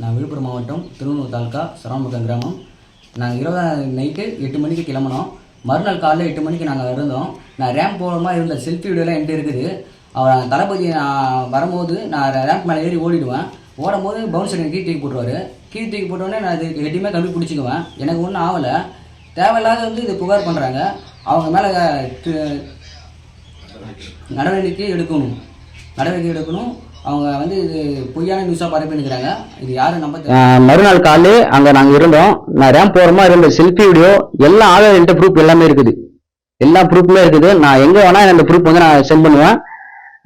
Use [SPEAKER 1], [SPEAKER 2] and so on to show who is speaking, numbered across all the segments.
[SPEAKER 1] நான் விழுப்புரம் மாவட்டம் திருவண்ணூர் தாலுக்கா சரவணபுரம் கிராமம். நாங்கள் இருபதாம் நைட்டு எட்டு மணிக்கு கிளம்பினோம். மறுநாள் காலைல எட்டு மணிக்கு நாங்கள் இருந்தோம். நான் ரேம்ப் போகாமல் இருந்த செல்ஃபி வீடியோலாம் என்கிட்ட இருக்குது. அவர் தளபதி நான் வரும்போது நான் ரேம்ப் மேலே ஏறி ஓடிடுவேன். ஓடும்போது பவுன்சர் எனக்கு கீழ் தூக்கி போட்டுருவாரு. கீழ் தூக்கி போட்டோடனே நான் இது எட்டுமே கம்பி பிடிச்சிக்குவேன் எனக்கு ஒன்றும் ஆகலை. தேவையில்லாத வந்து இது புகார் பண்ணுறாங்க அவங்க மேலே நடவடிக்கை எடுக்கணும். நடவடிக்கை எடுக்கணும். அவங்க வந்து இது பொய்யான நியூஸாக பரப்பினுக்கிறாங்க இது யாரும் நம்ப
[SPEAKER 2] மறுநாள் காலையில அங்க நாங்க இருந்தோம். நான் ரேம்ப் போறமா இருந்த செல்ஃபி வீடியோ எல்லா ஆதார் என்கிட்ட ப்ரூஃப் எல்லாமே இருக்குது. எல்லா ப்ரூஃப்மே இருக்குது. நான் எங்க வேணா அந்த ப்ரூஃப் வந்து நான் சென்ட் பண்ணுவேன்.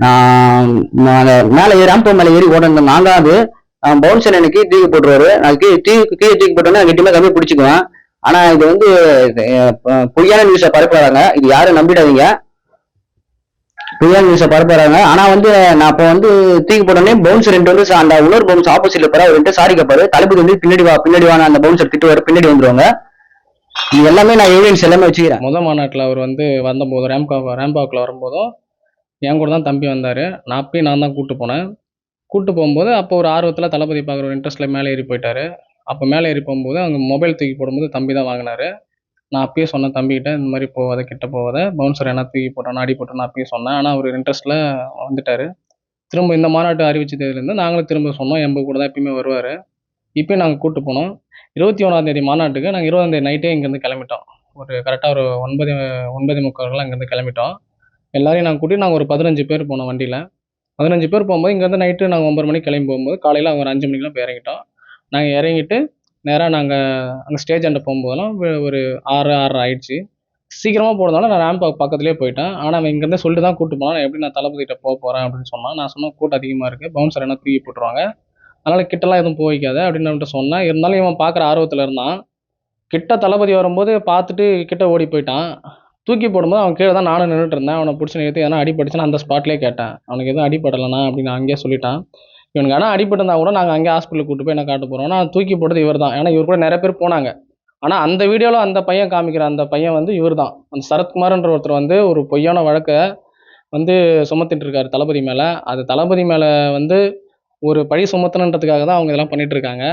[SPEAKER 2] நான் அந்த மேலே ஏறி ரேம்ப் மேலே ஏறி ஓட நாங்க அது. பவுன்சர் எனக்கு தூக்கி போட்டுருவாரு. நான் கீழே தூக்கி கீழே தூக்கி போட்டோன்னா கட்டியமா கம்மி பிடிச்சிக்குவேன். ஆனால் இது வந்து பொய்யான நியூஸை பரப்புறாங்க இது யாரும் நம்பிடாதீங்க. பொய்யான நியூஸை பரப்புறாங்க. ஆனா வந்து நான் அப்போ வந்து தூக்கி போட்டோன்னே பவுன்சர் ரெண்டு வந்து அந்த இன்னொரு பவுன்ஸ் ஆப்போசிட்ல போற ரெண்டு சாரி கேப்பாரு தளபதி வந்து பின்னாடி வா பின்னாடி வா அந்த பவுன்சர் திட்டுவாரு பின்னாடி வந்துருவாங்க. இது எல்லாமே நான் எவிடன்ஸ் எல்லாமே வச்சுக்கிறேன்.
[SPEAKER 3] முத மாநாட்டில் அவர் வந்து வந்தபோது ரேம்பா ரேம்பாக்கில் வரும்போதும் என் கூட தான் தம்பி வந்தார். நான் அப்பயும் நான் தான் கூப்பிட்டு போனேன். கூப்பிட்டு போகும்போது அப்போ ஒரு ஆர்வத்தில் தளபதி பார்க்குற ஒரு இன்ட்ரெஸ்ட்டில் மேலே ஏறி போயிட்டாரு. அப்போ மேலே ஏறி போகும்போது அங்கே மொபைல் தூக்கி போடும்போது தம்பி தான் வாங்கினாரு. நான் அப்பயே சொன்னேன் தம்பிக்கிட்ட இந்த மாதிரி போகாத கிட்ட போகாத. பவுன்சர் என்ன தூக்கி போட்டோம் அடி போட்டான்னு அப்பயே சொன்னேன். ஆனால் அவர் இன்ட்ரெஸ்ட்டில் வந்துட்டார். திரும்ப இந்த மாநாட்டு அறிவிச்சதுலேருந்து நாங்களும் திரும்ப சொன்னோம். எம்ப கூட தான் எப்பயுமே வருவார். இப்போயும் நாங்கள் கூப்பிட்டு போனோம். இருபத்தி ஒன்றாந்தேதி மாநாட்டுக்கு நாங்கள் இருபதாந்தேதி நைட்டே இங்கேருந்து கிளம்பிட்டோம். ஒரு கரெக்டாக ஒரு ஒன்பது ஒன்பது முக்கால் இங்கேருந்து கிளம்பிட்டோம். எல்லாரையும் நாங்கள் கூட்டி நாங்கள் ஒரு பதினஞ்சு பேர் போனோம் வண்டியில். பதினஞ்சு பேர் போகும்போது இங்கேருந்து நைட்டு நாங்கள் ஒம்பது மணிக்கு கிளம்பி போகும்போது காலையில் அவங்க ஒரு அஞ்சு மணிக்கெலாம் போய் இறங்கிட்டோம். நாங்கள் இறங்கிட்டு நேராக நாங்கள் அங்கே ஸ்டேஜ் அண்டை போகும்போதெல்லாம் ஒரு ஆறு ஆறரை ஆயிடுச்சு. சீக்கிரமாக போனதுனால நான் ரேம்ப் பக்கத்துலேயே போயிட்டேன். ஆனால் அவன் இங்கேருந்து சொல்லிட்டு தான் கூப்பிட்டு போனான். நான் எப்படி நான் தளபதிகிட்ட போக போகிறேன் அப்படின்னு சொன்னான். நான் சொன்னேன் கூட்டம் அதிகமாக இருக்குது பவுன்சர் என்ன தூக்கி போட்டுருவாங்க. அதனால் கிட்டலாம் எதுவும் போக அப்படின்னு அவன்கிட்ட சொன்னேன். இருந்தாலும் இவன் பார்க்குற ஆர்வத்தில் இருந்தான். கிட்ட தளபதி வரும்போது பார்த்துட்டு கிட்ட ஓடி போயிட்டான். தூக்கி போடும்போது அவன் கீழே தான் நானும் நின்றுட்டு இருந்தேன். அவனை பிடிச்சி நிறுத்தி எதனா அடிபட்டுச்சுன்னா அந்த ஸ்பாட்லேயே கேட்டேன். அவனுக்கு எதுவும் அடிபடலைண்ணா அப்படின்னு அங்கேயே சொல்லிட்டான். இவனுக்கு ஆனால் அடிபட்டிருந்தா கூட நாங்கள் அங்கே ஹாஸ்பிட்டலுக்கு கூட்டு போய் என்ன காட்ட போகிறோம் ஆனால் தூக்கி போட்டது இவர் தான் ஏன்னா இவர் கூட நிறைய பேர் போனாங்க. ஆனால் அந்த வீடியோவில் அந்த பையன் காமிக்கிற அந்த பையன் வந்து இவர் தான் அந்த சரத்குமார்ன்ற ஒருத்தர் வந்து ஒரு பொய்யான வழக்கை வந்து சுமத்திட்டு இருக்காரு தளபதி மேலே. அது தளபதி மேலே வந்து ஒரு பழி சுமத்தணுன்றதுக்காக தான் அவங்க இதெல்லாம் பண்ணிட்டு இருக்காங்க.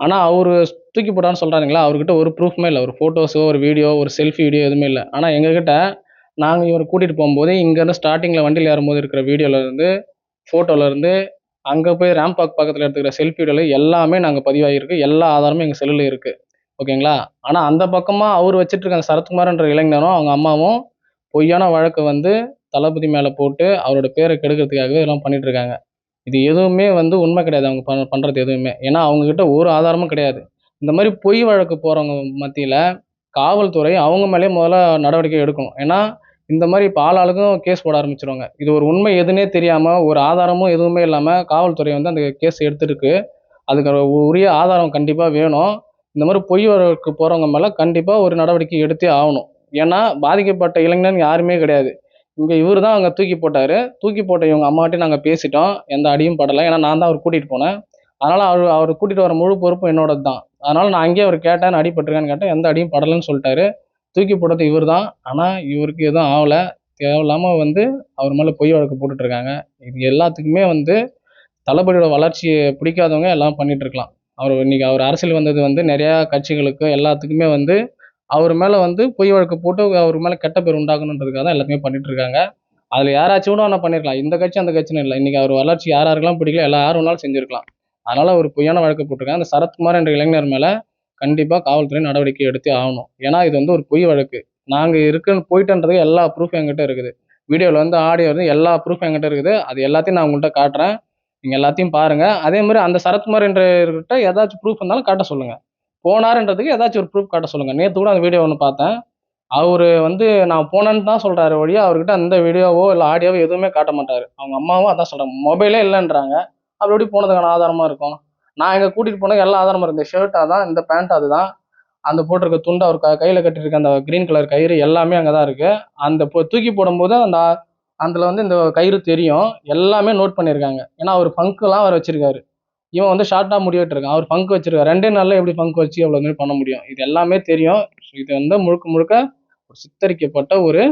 [SPEAKER 3] ஆனால் அவர் தூக்கி போட்டான்னு சொல்கிறாங்களா அவர்கிட்ட ஒரு ப்ரூஃப்மே இல்லை. ஒரு ஃபோட்டோஸோ ஒரு வீடியோ ஒரு செல்ஃபி வீடியோ எதுவுமே இல்லை. ஆனால் எங்ககிட்ட நாங்கள் இவரை கூட்டிகிட்டு போகும்போது இங்கேருந்து ஸ்டார்டிங்கில் வண்டியில் ஏறும்போது இருக்கிற வீடியோவிலேருந்து ஃபோட்டோலேருந்து அங்கே போய் ரேம்பாக் பக்கத்தில் எடுத்துக்கிற செல்ஃபி வீடியோவில் எல்லாமே நாங்கள் பதிவாகிருக்கு எல்லா ஆதாரமும் எங்கள் செல்லில் இருக்குது ஓகேங்களா? ஆனால் அந்த பக்கமாக அவர் வச்சுட்டு இருக்க அந்த சரத்குமார்ன்ற இளைஞரும் அவங்க அம்மாவும் பொய்யான வழக்கை வந்து தளபதி மேலே போட்டு அவரோட பேரை கெடுக்கிறதுக்காகவே இதெல்லாம் பண்ணிட்டு இருக்காங்க இது எதுவுமே வந்து உண்மை கிடையாது. அவங்க பண் பண்ணுறது எதுவுமே. ஏன்னா அவங்கக்கிட்ட ஒரு ஆதாரமும் கிடையாது. இந்த மாதிரி பொய் வழக்கு போகிறவங்க மத்தியில் காவல்துறை அவங்க மேலே முதல்ல நடவடிக்கை எடுக்கணும். ஏன்னா இந்த மாதிரி இப்போ ஆளாளுக்கும் கேஸ் போட ஆரம்பிச்சிருவாங்க. இது ஒரு உண்மை எதுனே தெரியாமல் ஒரு ஆதாரமும் எதுவுமே இல்லாமல் காவல்துறை வந்து அந்த கேஸ் எடுத்துருக்கு. அதுக்கு உரிய ஆதாரம் கண்டிப்பாக வேணும். இந்த மாதிரி பொய் வரவுக்கு போகிறவங்க மேலே கண்டிப்பாக ஒரு நடவடிக்கை எடுத்தே ஆகணும். ஏன்னா பாதிக்கப்பட்ட இளைஞன் யாருமே கிடையாது. இங்கே இவர் தான் அங்கே தூக்கி போட்டார். தூக்கி போட்ட இவங்க அம்மாட்டையும் நாங்கள் பேசிட்டோம். எந்த அடியும் படலை. ஏன்னா நான் தான் அவர் கூட்டிகிட்டு போனேன். அதனால் அவர் அவர் கூட்டிகிட்டு வர முழு பொறுப்பும் என்னோடது தான் அதனால் நான் அங்கேயே அவர் கேட்டேன் அடிபட்டிருக்கேன்னு கேட்டேன். எந்த அடியும் படலைன்னு சொல்லிட்டாரு. தூக்கி போட்டது இவர் தான் ஆனால் இவருக்கு எதுவும் ஆகலை. தேவையில்லாமல் வந்து அவர் மேலே பொய் வழக்கு போட்டுட்ருக்காங்க இது எல்லாத்துக்குமே வந்து தளபதியோட வளர்ச்சியை பிடிக்காதவங்க எல்லாம் பண்ணிட்டு இருக்கலாம். அவர் இன்னைக்கு அவர் அரசியல் வந்தது வந்து நிறையா கட்சிகளுக்கு எல்லாத்துக்குமே வந்து அவர் மேலே வந்து பொய் வழக்கு போட்டு அவர் மேலே கெட்ட பேர் உண்டாகணுன்றதுக்காக தான் எல்லாத்தையுமே பண்ணிட்டு இருக்காங்க. அதில் யாராச்சும் கூட ஒன்றா பண்ணியிருக்கலாம் இந்த கட்சி அந்த கட்சின்னு இல்லை. இன்னைக்கு அவர் வளர்ச்சி யார் யாருக்கெல்லாம் பிடிக்கல எல்லா யார் வேணாலும் செஞ்சுருக்கலாம். அதனால் ஒரு பொய்யான வழக்கு போட்டிருக்காங்க. அந்த சரத்குமார் என்ற இளைஞர் மேலே கண்டிப்பாக காவல்துறை நடவடிக்கை எடுத்தே ஆகணும். ஏன்னா இது வந்து ஒரு பொய் வழக்கு. நாங்கள் இருக்குன்னு போயிட்டன்றதுக்கு எல்லா ப்ரூஃப் என்கிட்ட இருக்குது. வீடியோவில் வந்து ஆடியோ வந்து எல்லா ப்ரூஃப் என்கிட்ட இருக்குது. அது எல்லாத்தையும் நான் உங்கள்கிட்ட காட்டுறேன். நீங்கள் எல்லாத்தையும் பாருங்கள் அதே மாதிரி அந்த சரத்குமார் என்றவர்கிட்ட ஏதாச்சும் ப்ரூஃப் இருந்தாலும் காட்ட சொல்லுங்கள் போனாருன்றதுக்கு ஏதாச்சும் ஒரு ப்ரூஃப் காட்ட சொல்லுங்கள் நேற்று கூட அந்த வீடியோ ஒன்று பார்த்தேன். அவர் வந்து நான் போனேன்னு தான் சொல்கிறாரு வழியா அவர்கிட்ட அந்த வீடியோவோ இல்லை ஆடியோவோ எதுவுமே காட்ட மாட்டார். அவங்க அம்மாவும் அதான் சொல்கிறாங்க மொபைலே இல்லைன்றாங்க. அப்படி எப்படி போனதுக்கான ஆதாரமாக இருக்கும். நான் எங்க கூட்டிகிட்டு போனேன் எல்லா ஆதாரமும் இருந்த இந்த ஷர்ட் அதான் இந்த பேண்ட் அதுதான். அந்த போட்டிருக்க துண்டு அவர் க கையில் கட்டியிருக்க அந்த க்ரீன் கலர் கயிறு எல்லாமே அங்கே தான் இருக்குது அந்த பொ- தூக்கி போடும்போது அந்த அதில் வந்து இந்த கயிறு தெரியும். எல்லாமே நோட் பண்ணியிருக்காங்க ஏன்னா அவர் ஃபங்க்குலாம் அவர் வச்சிருக்காரு. இவன் வந்து ஷார்ட்டாக முடிவிட்டு இருக்கான். அவர் ஃபங்க் வச்சிருக்காரு. ரெண்டே நாளில் எப்படி ஃபங்க் வச்சு அவ்வளோ மாதிரி பண்ண முடியும்? இது எல்லாமே தெரியும். ஸோ இது வந்து முழுக்க முழுக்க ஒரு சித்தரிக்கப்பட்ட ஒரு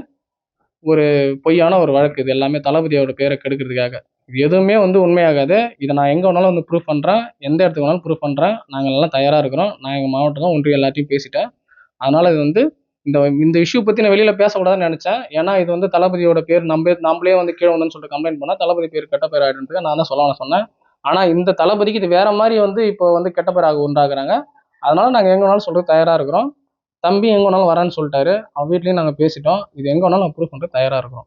[SPEAKER 3] ஒரு பொய்யான ஒரு வழக்கு. இது எல்லாமே தளபதியோட பேரை கெடுக்கிறதுக்காக. இது எதுவுமே வந்து உண்மையாகாது. இதை நான் எங்கே வேணாலும் வந்து ப்ரூவ் பண்ணுறேன் எந்த இடத்துக்கு வேணாலும் ப்ரூவ் பண்ணுறேன் நாங்கள் எல்லாம் தயாராக இருக்கிறோம். நான் எங்கள் மாவட்டம் ஒன்றிய எல்லாத்தையும் பேசிட்டேன். அதனால் இது வந்து இந்த இந்த இஷ்யூ பற்றி நான் வெளியில் பேசக்கூடாதுன்னு நினச்சேன். ஏன்னா இது வந்து தளபதியோட பேர் நம்ம நம்மளே வந்து கீழே வந்தோன்னு சொல்லிட்டு கம்ப்ளைண்ட் பண்ணால் தளபதி பேர் கெட்ட பேர் ஆகிடுன்றது நான் தான் சொல்ல சொன்னேன். ஆனால் இந்த தளபதிக்கு இது வேற மாதிரி வந்து இப்போ வந்து கெட்ட பேராக உண்டாக்குறாங்க அதனால நாங்கள் எங்கே வேணாலும் சொல்கிறது தயாராக இருக்கிறோம். தம்பி எங்கே வேணாலும் வரேன்னு சொல்லிட்டாரு. அவன் வீட்லேயும் நாங்கள் பேசிட்டோம். இது எங்கே வேணாலும் அப்ரூவ் பண்ணுறது தயாராக இருக்கிறோம்.